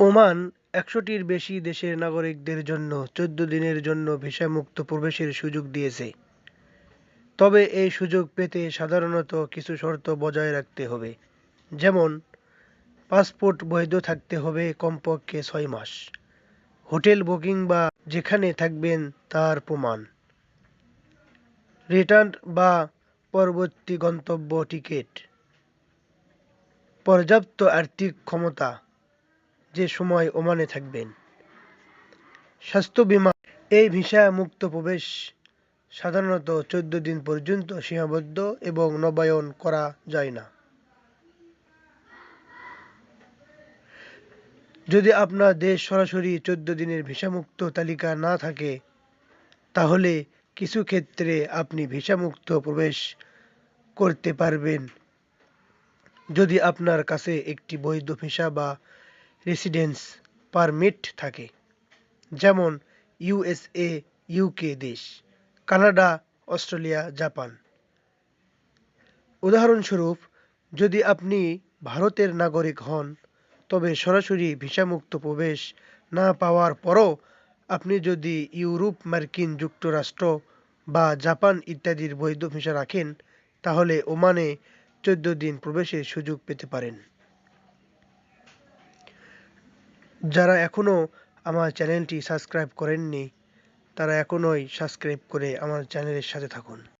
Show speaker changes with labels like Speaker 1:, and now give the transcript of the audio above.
Speaker 1: Oman একশোটির বেশি দেশের নাগরিকদের জন্য চৌদ্দ দিনের জন্য ভিসামুক্ত প্রবেশের সুযোগ দিয়েছে। তবে এই সুযোগ পেতে সাধারণত কিছু শর্ত বজায় রাখতে হবে। যেমন, পাসপোর্ট বৈধ থাকতে হবে কমপক্ষে ছয় মাস। হোটেল বুকিং বা যেখানে থাকবেন তার প্রমাণ। রিটার্ন বা পরবর্তী গন্তব্য টিকিট। পর্যাপ্ত আর্থিক ক্ষমতা। যে সময় ওমানে থাকবেন। স্বাস্থ্য বীমা, এই ভিসা মুক্ত প্রবেশ সাধারণত চোদ্দ দিন পর্যন্ত সীমাবদ্ধ এবং নবায়ন করা যায় না। যদি আপনার দেশ সরাসরি চোদ্দ দিনের ভিসামুক্ত তালিকা না থাকে, তাহলে কিছু ক্ষেত্রে আপনি ভিসামুক্ত প্রবেশ করতে পারবেন। যদি আপনার কাছে একটি বৈধ ভিসা বা রেসিডেন্স পারমিট থাকে। যেমন ইউএসএ ইউকে দেশ, কানাডা, অস্ট্রেলিয়া, জাপান। উদাহরণস্বরূপ, যদি আপনি ভারতের নাগরিক হন, তবে সরাসরি ভিসামুক্ত প্রবেশ না পাওয়ার পরও আপনি যদি ইউরোপ, মার্কিন যুক্তরাষ্ট্র বা জাপান ইত্যাদির বৈধ ভিসা রাখেন, তাহলে ওমানে চোদ্দ দিন প্রবেশের সুযোগ পেতে পারেন। যারা এখনও আমার চ্যানেলটি সাবস্ক্রাইব করেননি তারা এখনই সাবস্ক্রাইব করে আমার চ্যানেলের সাথে থাকুন।